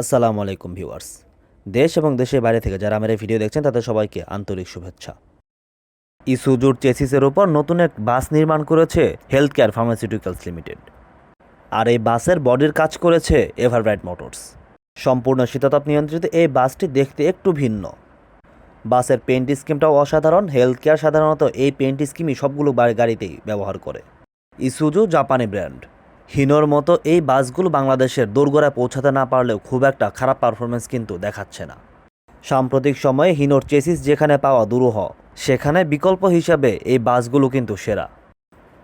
আসসালামু আলাইকুম ভিউয়ার্স। দেশ এবং দেশের বাইরে থেকে যারা আমার এই ভিডিও দেখছেন, তাদের সবাইকে আন্তরিক শুভেচ্ছা। ইসুজুর চেসিসের ওপর নতুন এক বাস নির্মাণ করেছে হেলথ কেয়ার ফার্মাসিউটিক্যালস লিমিটেড। আর এই বাসের বডির কাজ করেছে এভারব্রাইট মোটরস। সম্পূর্ণ শীতাতাপ নিয়ন্ত্রিত এই বাসটি দেখতে একটু ভিন্ন। বাসের পেন্ট স্কিমটাও অসাধারণ হেলথ কেয়ার সাধারণত এই পেন্ট স্কিমই সবগুলো গাড়িতেই ব্যবহার করে। ইসুজু জাপানি ব্র্যান্ড। হিনোর মতো এই বাসগুলো বাংলাদেশের দোরগোড়ায় পৌঁছাতে না পারলেও খুব একটা খারাপ পারফরমেন্স কিন্তু দেখাচ্ছে না। সাম্প্রতিক সময়ে হিনোর চেসিস যেখানে পাওয়া দুরূহ, সেখানে বিকল্প হিসাবে এই বাসগুলো কিন্তু সেরা।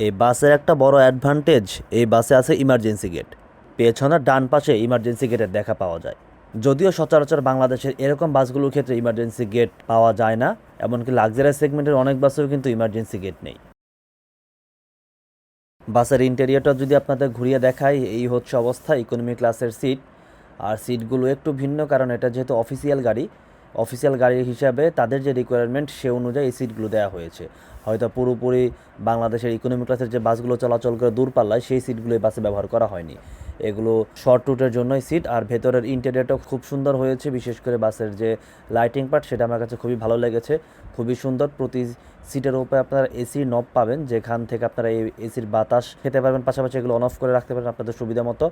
এই বাসের একটা বড় অ্যাডভান্টেজ এই বাসে আছে ইমার্জেন্সি গেট পেছনে ডান পাশে ইমার্জেন্সি গেটের দেখা পাওয়া যায়। যদিও সচরাচর বাংলাদেশের এরকম বাসগুলোর ক্ষেত্রে ইমার্জেন্সি গেট পাওয়া যায় না, এমনকি লাক্সারি সেগমেন্টের অনেক বাসেও কিন্তু ইমার্জেন্সি গেট নেই। বাসের ইন্টেরিয়রটা যদি আপনাদের ঘুরিয়ে দেখাই, এই হচ্ছে অবস্থা ইকোনমি ক্লাসের সিট আর সিটগুলো একটু ভিন্ন, কারণ এটা যেহেতু অফিসিয়াল গাড়ি অফিসিয়াল গাড়ি হিসাবে তাদের যে রিকোয়ারমেন্ট সে অনুযায়ী এই সিটগুলো দেওয়া হয়েছে। হয়তো পুরোপুরি বাংলাদেশের ইকোনমি ক্লাসের যে বাসগুলো চলাচল করে দূরপাল্লায়, সেই সিটগুলো এই বাসে ব্যবহার করা হয়নি। এগুলো শর্ট রুটের জন্যই সিট আর ভেতরের ইন্টেরিয়রটাও খুব সুন্দর হয়েছে, বিশেষ করে বাসের যে লাইটিং পার্ট সেটা আমার কাছে খুবই ভালো লেগেছে। খুবই সুন্দর, প্রতি সিটের উপরে আপনারা এসি নব পাবেন, যেখান থেকে আপনারা এই এসির বাতাস খেতে পারবেন, পাশাপাশি এগুলো অন অফ করে রাখতে পারেন আপনাদের সুবিধা মতো।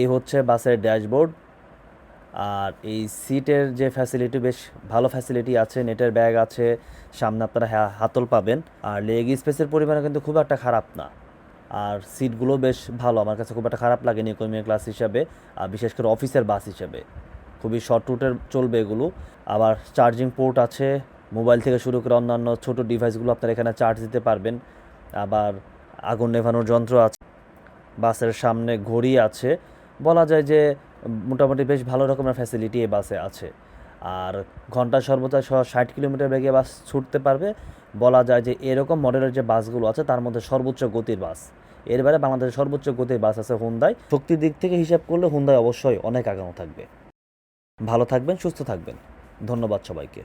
এই হচ্ছে বাসের ড্যাশবোর্ড আর এই সিটের যে ফ্যাসিলিটি বেশ ভালো ফ্যাসিলিটি আছে, নেটের ব্যাগ আছে, সামনে আপনারা হাতল পাবেন। আর লেগ স্পেসের পরিমাণে কিন্তু খুব একটা খারাপ না। আর সিটগুলো বেশ ভালো, আমার কাছে খুব একটা খারাপ লাগেনি ইকোনমি ক্লাস হিসাবে। আর বিশেষ করে অফিসের বাস হিসাবে। খুবই শর্ট রুটের চলবে এগুলো। আবার চার্জিং পোর্ট আছে মোবাইল থেকে শুরু করে অন্যান্য ছোট ডিভাইসগুলো আপনারা এখানে চার্জ দিতে পারবেন। আবার আগুন নেভানোর যন্ত্র আছে বাসের সামনে ঘড়ি আছে। বলা যায় যে মোটামুটি বেশ ভালো রকমের ফ্যাসিলিটি এই বাসে আছে। আর ঘণ্টা সর্বোচ্চ ষাট কিলোমিটার বেগে বাস ছুটতে পারবে। বলা যায় যে এরকম মডেলের যে বাসগুলো আছে, তার মধ্যে সর্বোচ্চ গতির বাসের বাইরে বাংলাদেশের সর্বোচ্চ গতির বাস আছে হুন্দাই শক্তির দিক থেকে হিসাব করলে হুন্দাই অবশ্যই অনেক আগানো থাকবে। ভালো থাকবেন, সুস্থ থাকবেন। ধন্যবাদ সবাইকে।